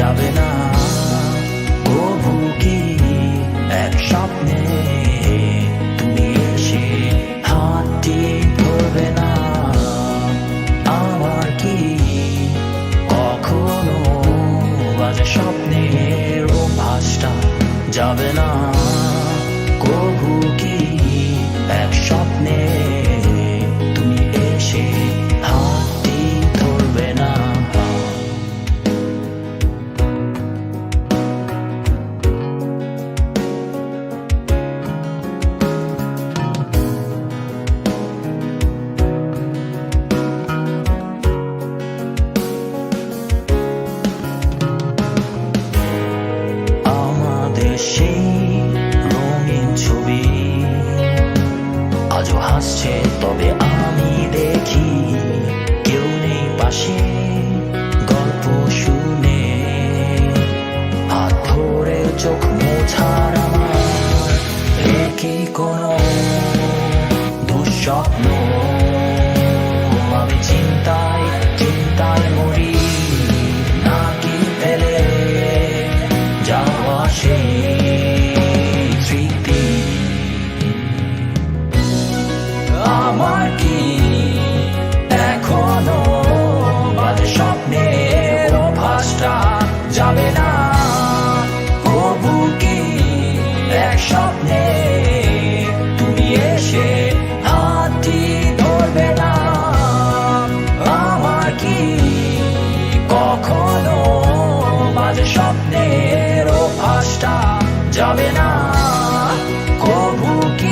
যাবে না। প্রভু কি এক স্বপ্নে তুমি এসে হাতটি ধরবে না? আমার কি কখনো বাজে স্বপ্নের অভ্যাসটা যাবে না? কবু কি এক স্বপ্নে হাসছে তবে আমি দেখি কেউ নেই পাশে, গল্প শুনে। হাত ধরে চোখ মোছার আমার কি কোনো দুঃস্বপ্ন। আমি চিন্তায় চিন্তায় মরি, নাকি ফেলে যাওয়া সেই যাবে না। কবু কি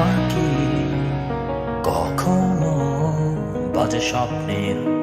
মাটি কখনো বাজে স্বপ্নের